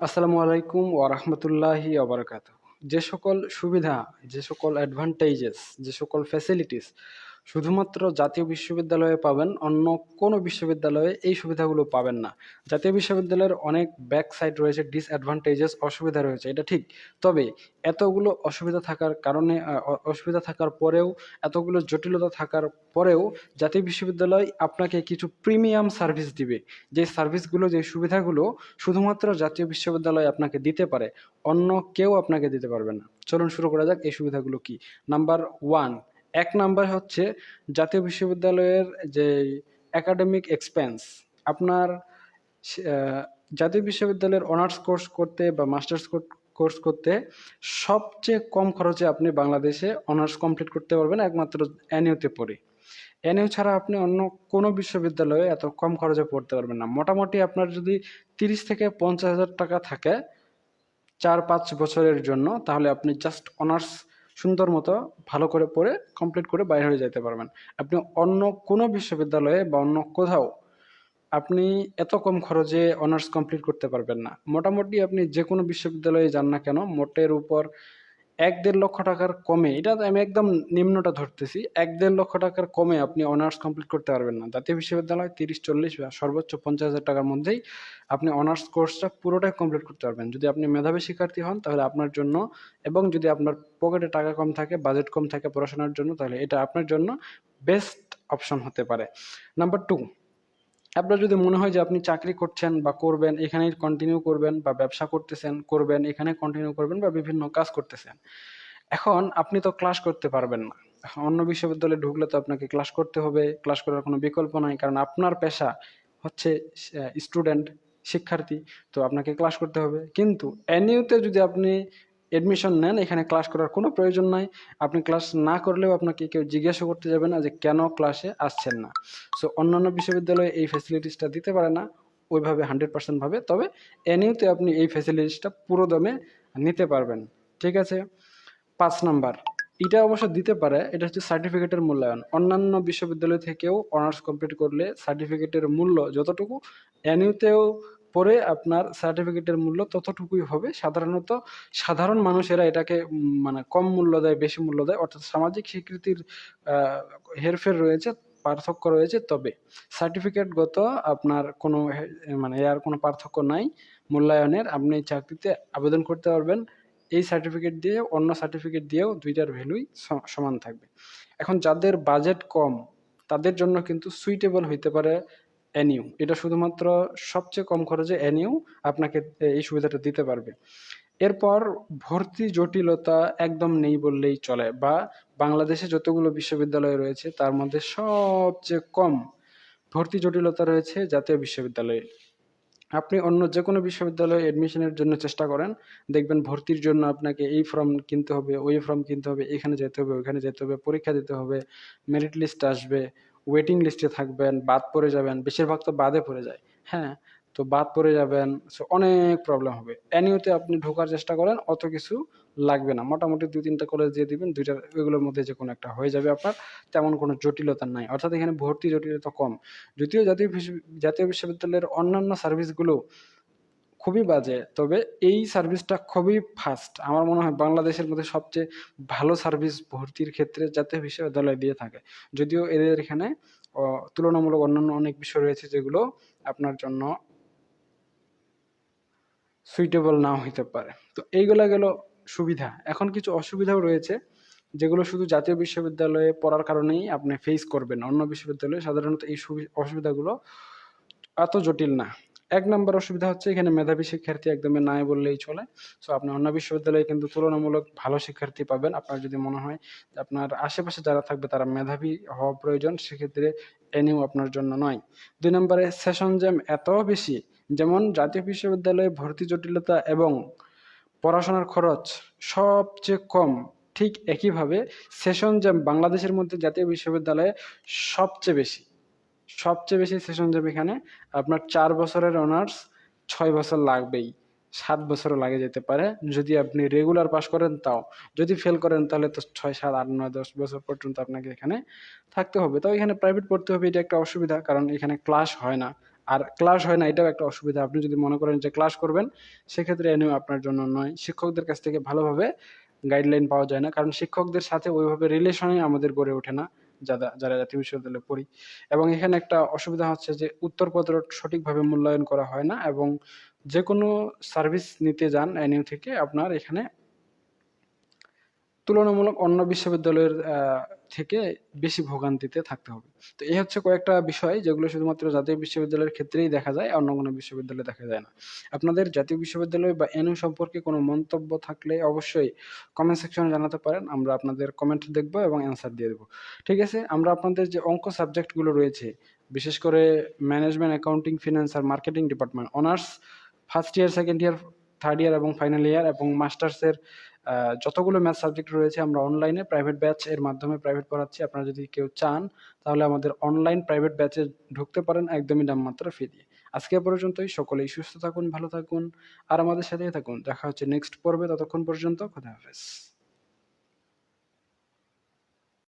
আসসালামু আলাইকুম ওয়া রাহমাতুল্লাহি ওয়া বারাকাতুহু। যে সকল সুবিধা, যে সকল অ্যাডভান্টেজেস, যে সকল ফ্যাসিলিটিস শুধুমাত্র জাতীয় বিশ্ববিদ্যালয়ে পাবেন, অন্য কোনো বিশ্ববিদ্যালয়ে এই সুবিধাগুলো পাবেন না। জাতীয় বিশ্ববিদ্যালয়ের অনেক ব্যাক সাইড রয়েছে, ডিসঅ্যাডভান্টেজেস, অসুবিধা রয়েছে, এটা ঠিক। তবে এতগুলো অসুবিধা থাকার কারণে অসুবিধা থাকার পরেও, এতগুলো জটিলতা থাকার পরেও জাতীয় বিশ্ববিদ্যালয় আপনাকে কিছু প্রিমিয়াম সার্ভিস দিবে। যে সার্ভিসগুলো, যে সুবিধাগুলো শুধুমাত্র জাতীয় বিশ্ববিদ্যালয় আপনাকে দিতে পারে। অন্য কেউ আপনাকে দিতে পারবে না। চলুন শুরু করা যাক এই সুবিধাগুলো কি। নাম্বার 1 ১ নাম্বার হচ্ছে জাতীয় বিশ্ববিদ্যালয়ের যেই একাডেমিক এক্সপেন্স আপনার জাতীয় বিশ্ববিদ্যালয়ের অনার্স কোর্স করতে বা মাস্টার্স কোর্স করতে সবচেয়ে কম খরচে আপনি বাংলাদেশে অনার্স কমপ্লিট করতে পারবেন একমাত্র এনইউতে পড়ে। এনইউ ছাড়া আপনি অন্য কোনো বিশ্ববিদ্যালয়ে এত কম খরচে পড়তে পারবেন না। মোটামুটি আপনার যদি ৩০ থেকে ৫০,০০০ টাকা থাকে ৪-৫ বছরের জন্য তাহলে আপনি জাস্ট অনার্স সুন্দর মতো ভালো করে পড়ে কমপ্লিট করে বাইর হয়ে যেতে পারবেন। আপনি অন্য কোনো বিশ্ববিদ্যালয়ে বা অন্য কোথাও আপনি এত কম খরচে অনার্স কমপ্লিট করতে পারবেন না। মোটামুটি আপনি যে কোনো বিশ্ববিদ্যালয়ে যান না কেন, মোটের উপর ১-১.৫ লক্ষ টাকার কমে এটা আমি একদম নিম্নটা ধরতেছি। এক দেড় লক্ষ টাকার কমে আপনি অনার্স কমপ্লিট করতে পারবেন না। জাতীয় বিশ্ববিদ্যালয় ৩০-৪০ বা সর্বোচ্চ ৫০,০০০ টাকার মধ্যেই আপনি অনার্স কোর্সটা পুরোটাই কমপ্লিট করতে পারবেন। যদি আপনি মেধাবী শিক্ষার্থী হন তাহলে আপনার জন্য এবং যদি আপনার পকেটে টাকা কম থাকে, বাজেট কম থাকে পড়াশোনার জন্য তাহলে এটা আপনার জন্য বেস্ট অপশন হতে পারে। নাম্বার 2 আপনার যদি মনে হয় যে আপনি চাকরি করছেন বা করবেন, এখানেই কন্টিনিউ করবেন বা ব্যবসা করতেছেন, করবেন, এখানে কন্টিনিউ করবেন বা বিভিন্ন কাজ করতেছেন। এখন আপনি তো ক্লাস করতে পারবেন না। অন্য বিশ্ববিদ্যালয়ে ঢুকলে তো আপনাকে ক্লাস করতে হবে। ক্লাস করার কোনো বিকল্প নাই। কারণ আপনার পেশা হচ্ছে স্টুডেন্ট, শিক্ষার্থী। তো আপনাকে ক্লাস করতে হবে। কিন্তু এনইউতে যদি আপনি অ্যাডমিশন নেন, এখানে ক্লাস করার কোনো প্রয়োজন নাই। আপনি ক্লাস না করলেও আপনাকে কেউ জিজ্ঞাসা করতে যাবে না যে কেন ক্লাসে আসছেন না। সো অন্যান্য বিশ্ববিদ্যালয়ে এই ফ্যাসিলিটিসটা দিতে পারে না, ওইভাবে 100% ভাবে। তবে এনইউতে আপনি এই ফ্যাসিলিটিসটা পুরো দমে নিতে পারবেন। ঠিক আছে? ৫ নাম্বার, এটা অবশ্য দিতে পারে। এটা হচ্ছে সার্টিফিকেটের মূল্যায়ন। অন্যান্য বিশ্ববিদ্যালয় থেকেও অনার্স কমপ্লিট করলে সার্টিফিকেটের মূল্য যতটুকু এনইউতেও পড়ে আপনার সার্টিফিকেটের মূল্য ততটুকুই হবে। সাধারণত সাধারণ মানুষেরা এটাকে মানে কম মূল্য দেয়, বেশি মূল্য দেয়। অর্থাৎ সামাজিক স্বীকৃতির হেরফের রয়েছে, পার্থক্য রয়েছে। তবে সার্টিফিকেটগত আপনার কোনো মানে ইয়ার কোনো পার্থক্য নাই মূল্যায়নের। আপনি চাকরিতে আবেদন করতে পারবেন। এই সার্টিফিকেট দিয়ে অন্য সার্টিফিকেট দিয়েও দুইটার ভ্যালুই সমান থাকবে। এখন যাদের বাজেট কম তাদের জন্য কিন্তু সুইটেবল হইতে পারে এনইউ। এটা শুধুমাত্র সবচেয়ে কম খরচে এনইউ আপনাকে এই সুবিধাটা দিতে পারবে। এরপর ভর্তি জটিলতা একদম নেই বললেই চলে বা বাংলাদেশে যতগুলো বিশ্ববিদ্যালয় রয়েছে তার মধ্যে সবচেয়ে কম ভর্তি জটিলতা রয়েছে জাতীয় বিশ্ববিদ্যালয়ে। আপনি অন্য যেকোনো বিশ্ববিদ্যালয়ে অ্যাডমিশনের জন্য চেষ্টা করেন। দেখবেন ভর্তির জন্য আপনাকে এই ফর্ম কিনতে হবে, ওই ফর্ম কিনতে হবে, এখানে যেতে হবে, ওইখানে যেতে হবে, পরীক্ষা দিতে হবে, মেরিট লিস্ট আসবে, ওয়েটিং লিস্টে থাকবেন, বাদ পড়ে যাবেন। বেশিরভাগ তো বাদে পড়ে যায়। হ্যাঁ? তো বাদ পড়ে যাবেন। সো অনেক প্রবলেম হবে। এনইউতে আপনি ঢোকার চেষ্টা করেন অত কিছু লাগবে না। মোটামুটি ২-৩ টা কলেজ দিয়ে দিবেন। ২ টার ওইগুলোর মধ্যে যে কোনো একটা হয়ে যাবে আপনার। তেমন কোনো জটিলতা নাই। অর্থাৎ এখানে ভর্তি জটিলতা কম। যদিও জাতীয় জাতীয় বিশ্ববিদ্যালয়ের অন্যান্য সার্ভিসগুলো খুবই বাজে। তবে এই সার্ভিসটা খুবই ফাস্ট। আমার মনে হয় বাংলাদেশের মধ্যে সবচেয়ে ভালো সার্ভিস ভর্তির ক্ষেত্রে জাতীয় বিশ্ববিদ্যালয় দিয়ে থাকে। যদিও এদের এখানে তুলনামূলক অন্যান্য অনেক বিষয় রয়েছে যেগুলো আপনার জন্য সুইটেবল নাও হইতে পারে। তো এইগুলা গেল সুবিধা। এখন কিছু অসুবিধাও রয়েছে, যেগুলো শুধু জাতীয় বিশ্ববিদ্যালয়ে পড়ার কারণেই আপনি ফেস করবেন। অন্য বিশ্ববিদ্যালয়ে সাধারণত এই সুবি, অসুবিধাগুলো এত জটিল না। ১ নম্বর অসুবিধা হচ্ছে এখানে মেধাবী শিক্ষার্থী একদমই নাই বললেই চলে। সো আপনি অন্য বিশ্ববিদ্যালয়ে কিন্তু তুলনামূলক ভালো শিক্ষার্থী পাবেন। আপনার যদি মনে হয় আপনার আশেপাশে যারা থাকবে তারা মেধাবী হওয়া প্রয়োজন, সেক্ষেত্রে এনইউ আপনার জন্য নয়। দুই নম্বরে সেশন জ্যাম এত বেশি, যেমন জাতীয় বিশ্ববিদ্যালয়ে ভর্তি জটিলতা এবং পড়াশোনার খরচ সবচেয়ে কম। ঠিক একইভাবে সেশন জ্যাম বাংলাদেশের মধ্যে জাতীয় বিশ্ববিদ্যালয়ে সবচেয়ে বেশি। সবচেয়ে বেশি সেশন জ্যাম এখানে আপনার চার বছরের অনার্স ছয় বছর লাগবেই। সাত বছরও লাগে যেতে পারে। যদি আপনি রেগুলার পাস করেন তাও। যদি ফেল করেন তাহলে তো ছয়, সাত, আট, নয়, দশ বছর পর্যন্ত আপনাকে এখানে থাকতে হবে। তবে এখানে প্রাইভেট পড়তে হবে, এটা একটা অসুবিধা। কারণ এখানে ক্লাস হয় না। আর ক্লাস হয় না, এটাও একটা অসুবিধা আপনি যদি মনে করেন যে ক্লাস করবেন, সেক্ষেত্রে এনইউ আপনার জন্য নয় শিক্ষকদের কাছ থেকে ভালোভাবে গাইডলাইন পাওয়া যায় না, কারণ শিক্ষকদের সাথে ওইভাবে রিলেশনই আমাদের গড়ে ওঠে না যারা যারা জাতীয় বিশ্ববিদ্যালয়ে পড়ি। এবং এখানে একটা অসুবিধা হচ্ছে যে উত্তরপত্র সঠিকভাবে মূল্যায়ন করা হয় না এবং যে কোনো সার্ভিস নিতে যান এনইউ থেকে আপনার এখানে তুলনামূলক অন্য বিশ্ববিদ্যালয়ের থেকে বেশি ভোগান্তিতে থাকতে হবে। তো এই হচ্ছে কয়েকটা বিষয় যেগুলো শুধুমাত্র জাতীয় বিশ্ববিদ্যালয়ের ক্ষেত্রেই দেখা যায় অন্য কোনো বিশ্ববিদ্যালয়ে দেখা যায় না। আপনাদের জাতীয় বিশ্ববিদ্যালয় বা এনইউ সম্পর্কে কোনো মন্তব্য থাকলে অবশ্যই কমেন্ট সেকশনে জানাতে পারেন, আমরা আপনাদের কমেন্ট দেখব এবং অ্যান্সার দিয়ে দেবো। ঠিক আছে, আমরা আপনাদের যে অঙ্ক সাবজেক্টগুলো রয়েছে, বিশেষ করে ম্যানেজমেন্ট অ্যাকাউন্টিং ফিনান্স আর marketing department honours first year second year third year এবং ফাইনাল ইয়ার এবং মাস্টার্সের যতগুলো ম্যাথ সাবজেক্ট রয়েছে, আমরা অনলাইনে প্রাইভেট ব্যাচ এর মাধ্যমে প্রাইভেট পড়াচ্ছি। আপনারা যদি কেউ চান, তাহলে আমাদের অনলাইন প্রাইভেট ব্যাচে ঢুকতে পারেন, একদমই নামমাত্র ফি দিয়ে। আজকে পর্যন্তই, সকলেই সুস্থ থাকুন, ভালো থাকুন, আর আমাদের সাথেই থাকুন। দেখা হচ্ছে নেক্সট পর্বে, ততক্ষণ পর্যন্ত, খোদা হাফেজ।